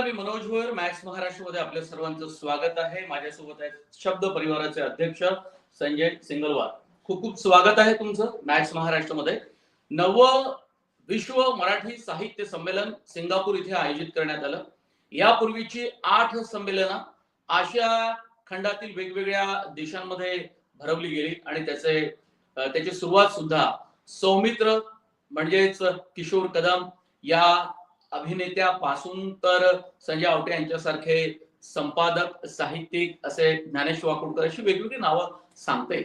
नमस्कार मी मनोज भोयर मॅक्स महाराष्ट्रमध्ये आपल्या सर्वांचं स्वागत आहे. माझ्यासोबत आहेत शब्द परिवाराचे अध्यक्ष संजय सिंगलवार. खूप खूप स्वागत आहे तुमचं मॅक्स महाराष्ट्रमध्ये. नव विश्व मराठी साहित्य संमेलन सिंगापूर इथे आयोजित करण्यात आलं. यापूर्वीची आठ संमेलनं आशिया खंडातील वेगवेगळ्या देशांमध्ये भरवली गेली आणि त्याचे त्याची सुरुवात सुद्धा सौमित्र म्हणजेच किशोर कदम या अभिनेत्यापासून तर संजय आवटे यांच्यासारखे संपादक साहित्यिक असे ज्ञानेश वाकुडकर अशी वेगवेगळी नावं सांगते.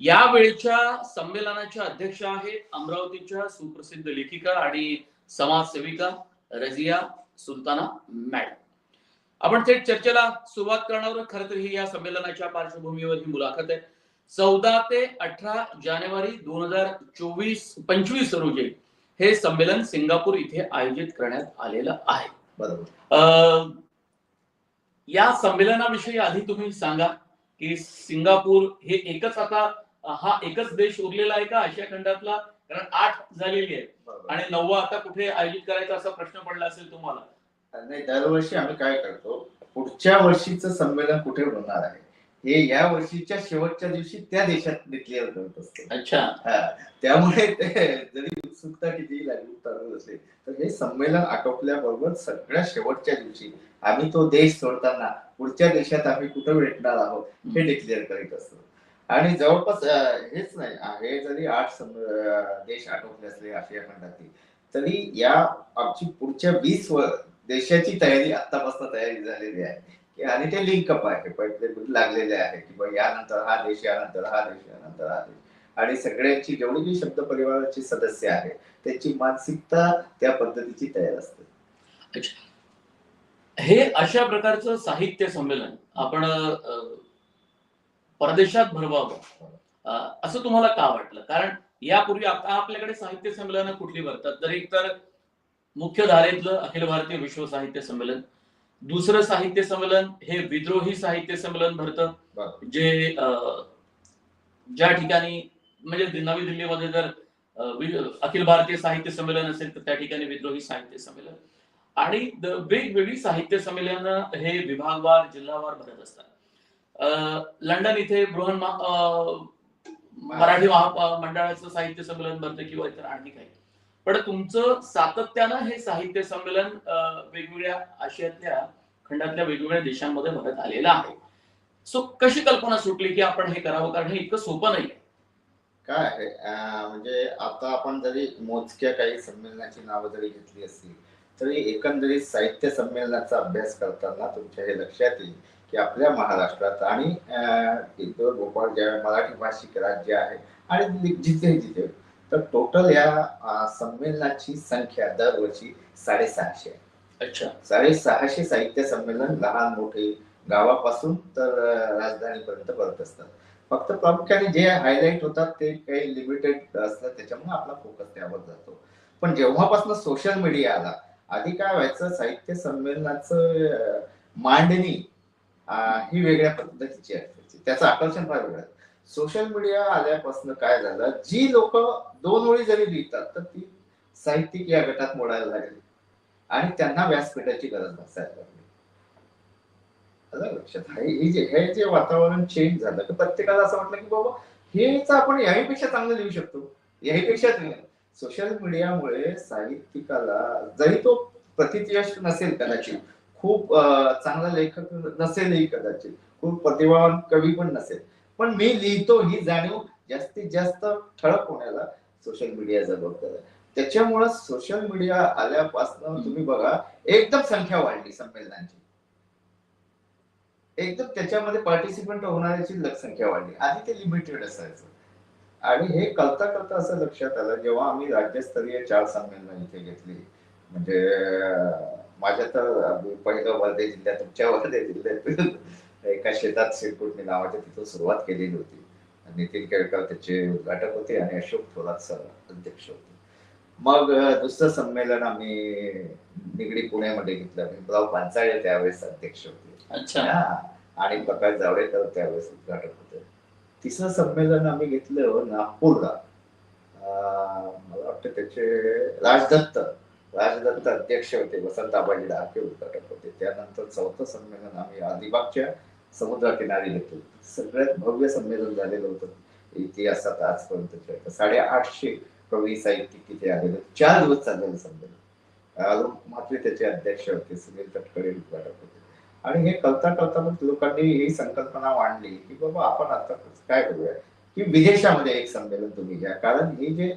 या वेळच्या संमेलनाच्या अध्यक्ष आहेत अमरावतीच्या सुप्रसिद्ध लेखिका आणि समाजसेविका रजिया सुलताना मॅडम. आपण थेट चर्चेला सुरुवात करणार खर तर ही या संमेलनाच्या पार्श्वभूमीवर ही मुलाखत आहे. चौदा ते अठरा जानेवारी दोन हजार चोवीस पंचवीस रोजी हे संमेलन सिंगापूर इथे आयोजित करण्यात आलेलं आहे. बरोबर. अं, या संमेलनाविषयी आधी तुम्ही सांगा की सिंगापूर हे एकच आता हा एकच देश उरलेला आहे का आशिया खंडातला? कारण आठ झालेली आहे. आणि नववा आता कुठे आयोजित करायचा असा प्रश्न पडला असेल तुम्हाला? नाही दरवर्षी आम्ही काय करतो पुढच्या वर्षीचं संमेलन कुठे होणार आहे? हे या वर्षीच्या शेवटच्या दिवशी त्या देशात डिक्लेअर करत असतो. अच्छा. हा, त्यामुळे ते जरी उत्सुकता किती लागू चालू असेल तर हे संमेलन आटोपल्याबरोबर सगळ्या शेवटच्या दिवशी आम्ही तो देश सोडताना पुढच्या देशात आम्ही कुठं भेटणार आहोत हे डिक्लेअर करीत असतो. आणि जवळपास हेच नाही हे जरी आठ देश आटोपले असले आशिया खंडातील तरी या आमची पुढच्या वीस देशाची तयारी आतापासून तयारी झालेली आहे. आणि ते लिंकअप आहे पहिले लागलेले आहे की बा यानंतर हा देश यानंतर हा देश यानंतर हा देश. आणि सगळ्यांची जेवढी जी शब्द परिवाराची सदस्य आहे त्याची मानसिकता त्या पद्धतीची तयार असते. हे अशा प्रकारचं साहित्य संमेलन आपण परदेशात भरवावं. असं तुम्हाला का वाटलं? कारण यापूर्वी आता आपल्याकडे साहित्य संमेलन कुठली भरतात? तर एक तर मुख्य धारेतलं अखिल भारतीय विश्व साहित्य संमेलन दुसरं साहित्य संमेलन हे विद्रोही साहित्य संमेलन भरतं. जे अं, ज्या ठिकाणी म्हणजे नवी दिल्लीमध्ये जर अखिल भारतीय साहित्य संमेलन असेल तर त्या ठिकाणी विद्रोही साहित्य संमेलन. आणि वेगवेगळी साहित्य संमेलन हे विभागवार जिल्हावार भरत असतात. लंडन इथे बृहन मराठी महा मंडळाचं साहित्य संमेलन भरतं किंवा इतर आणखी काही. पण तुमचं सातत्यानं हे साहित्य संमेलन वेगवेगळ्या आशियातल्या खंडातल्या वेगवेगळ्या देशांमध्ये भरत आलेलं आहे. सो कशी कल्पना सुटली की आपण हे करावं? कारण हे इतकं सोपं नाही काय म्हणजे आता आपण जरी मोजक्या काही संमेलनाची नावं जरी घेतली असतील तरी एकंदरीत साहित्य संमेलनाचा अभ्यास करताना तुमच्या हे लक्षात येईल की आपल्या महाराष्ट्रात आणि अं, इंदोर भोपाळ ज्या मराठी भाषिक राज्य आहे आणि जिथे जिथे तर टोटल या संमेलनाची संख्या दरवर्षी साडेसहाशे अच्छा. साडेसहाशे साहित्य संमेलन लहान मोठे गावापासून तर राजधानीपर्यंत करत असतात. फक्त प्रामुख्याने जे हायलाईट होतात ते काही लिमिटेड असतात त्याच्यामुळे आपला फोकस त्यावर जातो. पण जेव्हापासून सोशल मीडिया आला आधी काय व्हायचं साहित्य संमेलनाचं मांडणी ही वेगळ्या पद्धतीची असायची. त्याचं आकर्षण फार वेगळं. सोशल मीडिया आल्यापासून काय झालं? जी लोक दोन ओळी जरी लिहितात तर ती साहित्यिक या गटात मोडायला लागली. आणि त्यांना व्यासपीठाची गरज नसायला लागली. लक्षात हे हे जे हे जे वातावरण चेंज झालं की प्रत्येकाला असं वाटलं की बाबा हेच आपण याहीपेक्षा चांगलं लिहू शकतो. याहीपेक्षा सोशल मीडियामुळे साहित्यिकाला जरी तो प्रतियश नसेल कदाचित खूप चांगला लेखक नसेलही कदाचित खूप प्रतिभावान कवी पण नसेल पण मी लिहितो ही जाणीव जास्तीत जास्त ठळक होण्याला सोशल मीडिया जबाबदार त्याच्यामुळं सोशल मीडिया आल्यापासून तुम्ही बघा एकदम संख्या वाढली संमेलनांची. एकदम त्याच्यामध्ये पार्टिसिपंट होणाऱ्याची संख्या वाढली. आधी ते लिमिटेड असायचं. आणि हे करता करता असं लक्षात आलं जेव्हा आम्ही राज्यस्तरीय चार संमेलन इथे घेतली. म्हणजे माझ्या तर पहिलं वर्धे जिल्ह्यात तुमच्या वर्धे जिल्ह्यात एका शेतात शेटकुटणी नावाच्या तिथं सुरुवात केलेली होती. नितीन केळकर त्याचे उद्घाटक होते आणि अशोक थोरात सर अध्यक्ष होते. मग दुसरं संमेलन आम्ही निगडी पुण्यामध्ये घेतलं. भीमराव पांचाळे त्यावेळेस अध्यक्ष होते. अच्छा. आणि प्रकाश जावडेकर त्यावेळेस उद्घाटक होते. तिसरं संमेलन आम्ही घेतलं नागपूरला. अं, मला वाटतं त्याचे राजदत्त राजदत्त अध्यक्ष होते. वसंत आबाजी डहाके उद्घाटक होते. त्यानंतर चौथं संमेलन आम्ही अलिबागच्या समुद्रकिनारी घेतलं सगळ्यात भव्य संमेलन झालेलं होतं. इतिहासात आजपर्यंत साडेआठशे कवी साहित्यिक तिथे आलेले चार दिवस चाललेलं संमेलन. अजून म्हात्रे त्याचे अध्यक्ष होते. सुनील तटकरे उद्घाटक होते. आणि हे करता करता मग लोकांनी ही संकल्पना मांडली की बाबा आपण आता काय करूया? की विदेशामध्ये एक संमेलन तुम्ही घ्या. कारण हे जे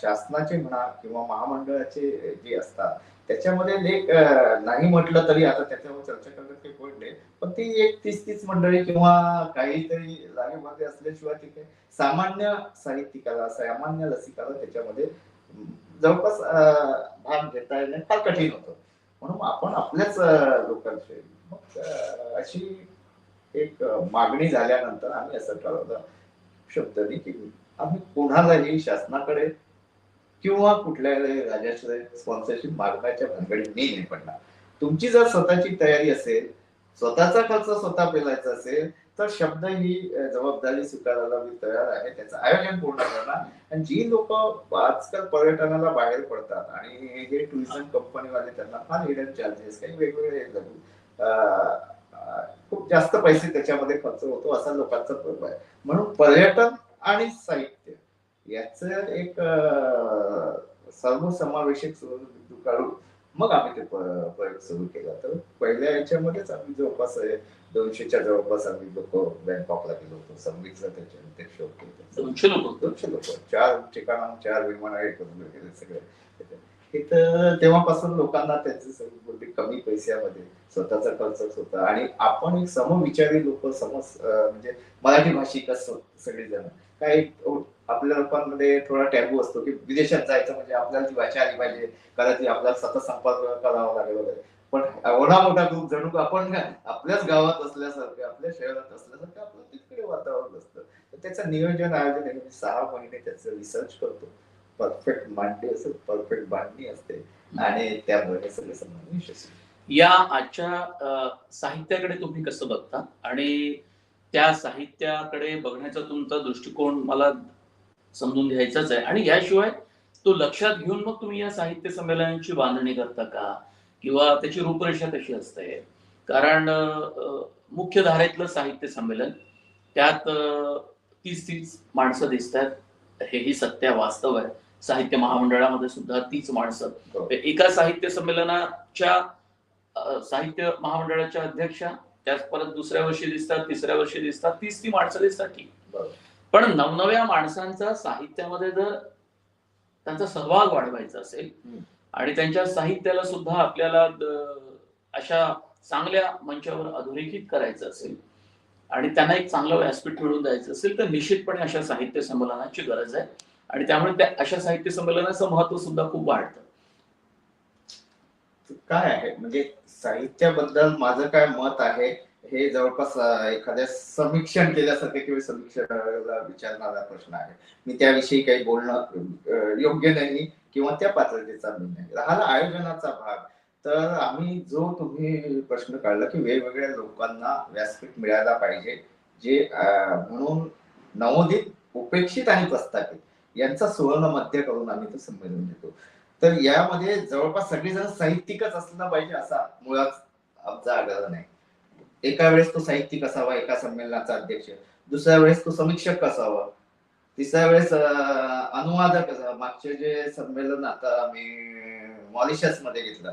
शासनाचे म्हणा किंवा महामंडळाचे जे असतात त्याच्यामध्ये लेख नाही म्हटलं तरी आता त्याच्यावर चर्चा करणं काही point नाही पण ती एक तीस तीस मंडळी किंवा काहीतरी जागेमध्ये असल्याशिवाय तिथे सामान्य साहित्यिकाला सामान्य रसिकाला त्याच्यामध्ये जवळपास भाग घेता येणे फार कठीण होतं. म्हणून आपण आपल्याच लोकांचे मग अशी एक मागणी झाल्यानंतर आम्ही असं ठरवलं शब्दाने की आम्ही कोणालाही शासनाकडे किंवा कुठल्याही राजाच्या स्पॉन्सरशिप मागण्याच्या भानगडीत नाही पडणार तुमची जर स्वतःची तयारी असेल स्वतःचा खर्च स्वतः पेलायचा असेल तर शब्द ही जबाबदारी स्वीकारायला मी तयार आहे. त्याचं आयोजन पूर्ण करणार आणि जी लोक आजकाल पर्यटनाला बाहेर पडतात आणि हे टुरिझम कंपनीवाले त्यांना फार हिडन चार्जेस काही वेगवेगळे खूप जास्त पैसे त्याच्यामध्ये खर्च होतो असा लोकांचा प्रभाव आहे. म्हणून पर्यटन आणि साहित्य याच एक सर्वसमावेशक बिंदू काढून मग आम्ही ते प्रयोग सुरू केला. तर पहिल्या याच्यामध्येच आम्ही जवळपास दोनशेच्या जवळपास आम्ही लोक बँकॉकला गेलो होतो. संगीतला त्याचे अध्यक्ष होते दोनशे लोक दोनशे लोक. चार ठिकाणा चार विमान एकत्र गेले सगळे. इथं तेव्हापासून लोकांना त्याचे सगळी कमी पैशामध्ये स्वतःचा खर्च होता. आणि आपण एक समविचारी लोक समज म्हणजे मराठी भाषिक असतो सगळेजण. काही आपल्या लोकांमध्ये थोडा टॅबू असतो की विदेशात जायचं म्हणजे आपल्याला ती भाषा आली पाहिजे. कारण आपल्याला सतत संपर्क करावा लागेल वगैरे. पण एवढा मोठा ग्रुप जणू आपण आपल्याच गावात असल्यासारखं आपल्या शहरात असल्यासारखं आपलं तिकडे वातावरण असतं. तर त्याचं नियोजन आयोजन सहा महिने त्याचं रिसर्च करतो. परफेक्ट मांडणी असेल परफेक्ट बांधणी असते. आणि त्यामुळे सगळे संबंध यशस्वी. या आजच्या साहित्याकडे तुम्ही कसं बघता? आणि त्या साहित्याकडे बघण्याचा तुमचा दृष्टिकोन मला समजून घ्यायचाच आहे. आणि याशिवाय तो लक्षात घेऊन मग तुम्ही या साहित्य संमेलनाची बांधणी करता का? किंवा त्याची रूपरेषा कशी असते? कारण मुख्य धारेतलं साहित्य संमेलन त्यात तीस तीस माणसं दिसतात. हेही सत्य वास्तव आहे साहित्य महामंडळामध्ये सुद्धा तीच माणसं हो. एका साहित्य संमेलनाच्या साहित्य महामंडळाच्या अध्यक्षा त्याच परत दुसऱ्या वर्षी दिसतात तिसऱ्या वर्षी दिसतात तीस ती माणसं दिसतात ठीक. पण नवनव्या माणसांचा साहित्यामध्ये जर त्यांचा सहभाग वाढवायचा असेल. आणि त्यांच्या साहित्याला सुद्धा आपल्याला अशा चांगल्या मंचावर अधोरेखित करायचं असेल आणि त्यांना एक चांगलं व्यासपीठ मिळवून द्यायचं असेल तर निश्चितपणे अशा साहित्य संमेलनाची गरज आहे. आणि त्यामुळे त्या अशा साहित्य संमेलनाचं महत्त्व सुद्धा खूप वाढतं. काय आहे? म्हणजे साहित्याबद्दल माझं काय मत आहे हे जवळपास एखाद्या समीक्षण केल्यासारखे किंवा समीक्षणाला विचारणारा प्रश्न आहे. मी त्याविषयी काही बोलणं योग्य नाही किंवा त्या पात्रतेचा मी नाही. राहिला आयोजनाचा भाग. तर आम्ही जो तुम्ही प्रश्न काढला की वेगवेगळ्या लोकांना व्यासपीठ मिळायला पाहिजे जे म्हणून नवोदित उपेक्षित आणि प्रस्थापित यांचा सुवर्ण मध्य करून आम्ही तो संमेलन घेतो. तर यामध्ये जवळपास सगळेजण साहित्यिकच असला पाहिजे असा मुळात आमचा आग्रह नाही. एका वेळेस तो साहित्यिक असावा एका संमेलनाचा अध्यक्ष दुसऱ्या वेळेस तो समीक्षक असावा तिसऱ्या वेळेस अनुवादक असावा. मागचे जे संमेलन आता आम्ही मॉरिशसमध्ये घेतलं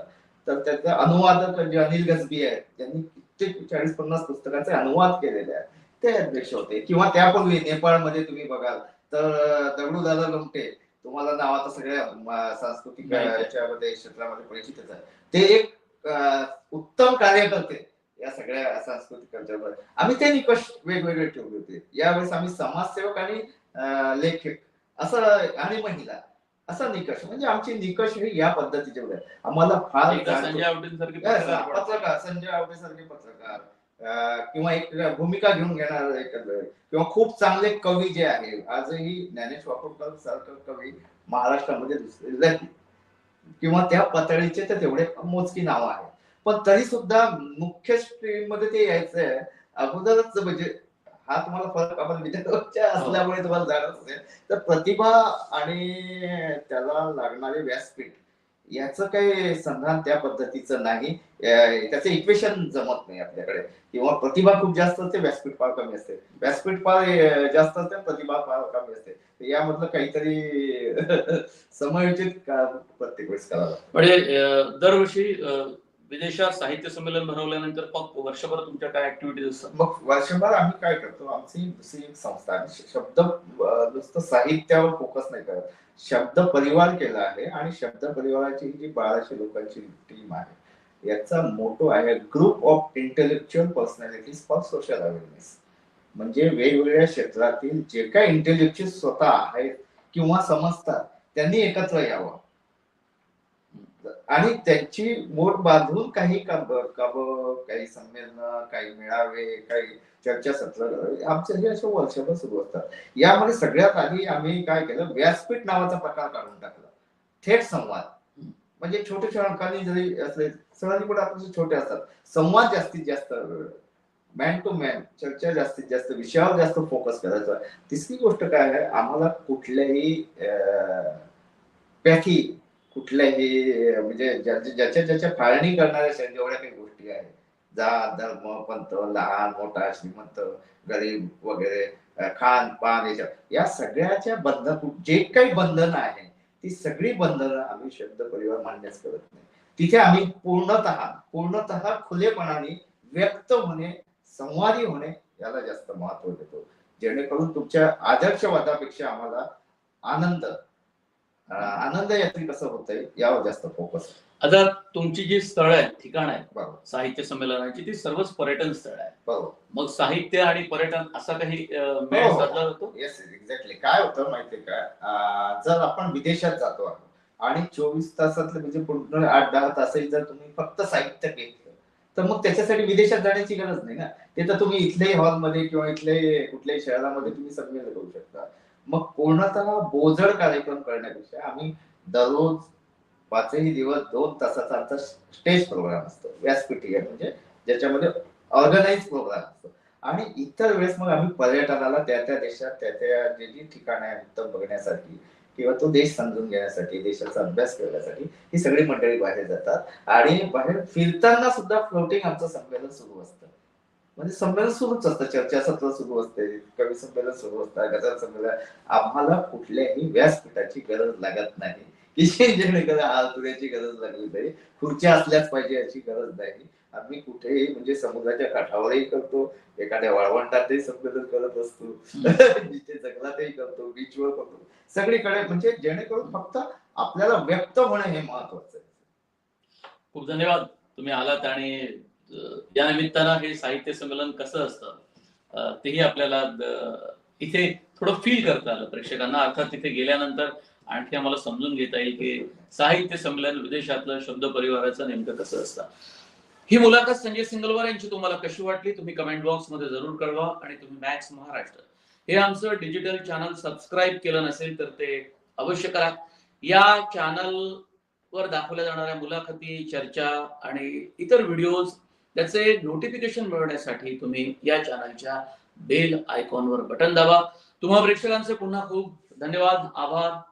तर त्याचे अनुवादक जे अनिल गजबी आहेत त्यांनी कित्येक चाळीस पन्नास पुस्तकांचे अनुवाद केलेले आहेत. ते अध्यक्ष होते. किंवा त्यापूर्वी नेपाळमध्ये तुम्ही बघाल तर दगडू दादा लोमटे तुम्हाला नाव आता सगळ्या सांस्कृतिक. याच्यामध्ये क्षेत्रामध्ये परिचितच आहे ते एक उत्तम कार्यकर्ते या सगळ्या सांस्कृतिक कल्चरमध्ये. आम्ही ते निकष वेगवेगळे ठेवले होते. यावेळेस आम्ही समाजसेवक आणि लेखक असं आणि महिला असा निकष म्हणजे आमचे निकष हे या पद्धतीचे होते आम्हाला फार संजय आवटेंसारखे पत्रकार संजय आवटे सारखे पत्रकार किंवा एक भूमिका घेऊन घेणार किंवा खूप चांगले कवी जे आहे आजही ज्ञानेश वापरकर सारखं कवी महाराष्ट्रामध्ये दुसरे नाही किंवा त्या पातळीचे तर तेवढे मोजकी नाव आहे पण तरी सुद्धा मुख्य स्ट्रीममध्ये ते यायचंय अगोदरच म्हणजे हा तुम्हाला फरक आपण विद्यार्थ्याच्या असल्यामुळे तुम्हाला जाणत असेल. तर प्रतिभा आणि त्याला लागणारे व्यासपीठ याचं काही संधान त्या पद्धतीचं नाही. त्याचं इक्वेशन जमत नाही आपल्याकडे. किंवा प्रतिभा खूप जास्त असते व्यासपीठ फार कमी असते. व्यासपीठ फार जास्त असते प्रतिभा फार कमी असते. यामधलं काहीतरी समयोचित प्रत्येक वेळेस करावं. म्हणजे दरवर्षी विदेशात साहित्य संमेलन भरवल्यानंतर मग वर्षभर तुमच्या काय ऍक्टिव्हिटीज असतात? मग वर्षभर आम्ही काय करतो आमची संस्था शब्द नुसतं साहित्यावर फोकस नाही करत. शब्द परिवार केला आहे आणि शब्द परिवाराची जी बाराशे लोकांची टीम आहे याचा मोठो आहे group of intellectual personalities for social awareness म्हणजे वेगवेगळ्या क्षेत्रातील जे काही इंटेलेक्च्युअल स्वतः आहेत किंवा समजतात त्यांनी एकत्र यावं. आणि त्यांची मोठ बांधून काही काब काही संमेलन काही मेळावे काही चर्चासत्र आमचे हे असे वर्षभर सुरू असतात. यामध्ये सगळ्यात आधी आम्ही काय केलं व्यासपीठ नावाचा प्रकार काढून टाकला. थेट संवाद. म्हणजे छोटे अंकांनी जरी असले सहजी पण आपण छोटे असतात. संवाद जास्तीत जास्त मॅन टू मॅन चर्चा जास्तीत जास्त विषयावर जास्त फोकस करायचा. तिसरी गोष्ट काय आहे आम्हाला कुठल्याही अं, पॅथी कुठल्याही म्हणजे ज्याच्या ज्याच्या ज्याच्या फाळणी करणाऱ्या ज्या- जेवढ्या काही गोष्टी आहेत. जात धर्म पंथ लहान मोठा श्रीमंत गरीब वगैरे खान पान याच्या या सगळ्याच्या बंधन जे काही बंधन आहे ती सगळी बंधनं आम्ही शब्द परिवार मान्यच करत नाही. तिथे आम्ही पूर्णतः पूर्णतः खुलेपणाने व्यक्त होणे संवादी होणे याला जास्त महत्त्व देतो. जेणेकरून तुमच्या आदर्शवादापेक्षा आम्हाला आनंद आनंद यातून कसं होतंय? यावर जास्त फोकस आता तुमची जी स्थळं आहेत ठिकाण आहेत बरोबर. साहित्य संमेलनाची ती सर्वच पर्यटन स्थळ बरोबर. मग साहित्य आणि पर्यटन असा काही अं, मेळ हो. साधला जातो? येस एक्झॅक्टली काय होतं माहितीये का? अं, जर आपण विदेशात जातो आहोत आणि चोवीस तासातले म्हणजे पूर्ण आठ दहा तासही जर तुम्ही फक्त साहित्य घेतलं तर मग त्याच्यासाठी विदेशात जाण्याची गरज नाही ना? ते तर तुम्ही इथल्याही हॉलमध्ये किंवा इथले कुठल्याही शहरामध्ये तुम्ही संमेलन करू शकता. मग कोणाचा बोजड कार्यक्रम करण्यापेक्षा आम्ही दररोज पाचही दिवस दोन तासाचा आमचा स्टेज प्रोग्राम असतो व्यासपीठीय म्हणजे ज्याच्यामध्ये ऑर्गनाईज प्रोग्राम असतो. आणि इतर वेळेस मग आम्ही पर्यटनाला त्या त्या देशात त्या त्या जे जी ठिकाणं आहेत उत्तम बघण्यासाठी किंवा तो देश समजून घेण्यासाठी देशाचा अभ्यास करण्यासाठी ही सगळी मंडळी बाहेर जातात. आणि बाहेर फिरताना सुद्धा फ्लोटिंग आमचं संमेलन सुरू असतं. म्हणजे संमेलन सुरूच असतं चर्चासत्र सुरू असते कवी संमेलन सुरू असतं गझल संमेलन. आम्हाला कुठल्याही व्यासपीठाची गरज लागत नाही. की जेणेकरून हालतुऱ्याची गरज लागली नाही खुर्च्या असल्याच पाहिजे याची गरज नाही. आम्ही कुठेही म्हणजे समुद्राच्या काठावरही करतो एखाद्या वाळवंटातही संमेलन करत असतो जिथे जंगलातही करतो बीचवर करतो. सगळीकडे म्हणजे जेणेकरून फक्त आपल्याला व्यक्त होणं हे महत्वाचं आहे. खूप धन्यवाद. तुम्ही आलात आणि या निमित्तानं हे साहित्य संमेलन कसं असतं तेही आपल्याला इथे थोडं फील करता आलं प्रेक्षकांना. अर्थात तिथे गेल्यानंतर आणखी आम्हाला समजून घेता येईल की साहित्य संमेलन विदेशातलं शब्द परिवाराचं नेमकं कसं असतं. ही मुलाखत संजय सिंगलवार यांची तुम्हाला कशी वाटली तुम्ही कमेंट बॉक्समध्ये जरूर कळवा आणि तुम्ही मॅक्स महाराष्ट्र. हे आमचं डिजिटल चॅनल सबस्क्राईब केलं नसेल तर ते अवश्य करा. या चॅनल वर दाखवल्या जाणाऱ्या मुलाखती चर्चा आणि इतर व्हिडिओज त्याचे नोटिफिकेशन मिळवण्यासाठी तुम्ही या चॅनलच्या बेल आयकॉनवर बटन दाबा. तुम्हा प्रेक्षकांचे पुन्हा खूप धन्यवाद आभार.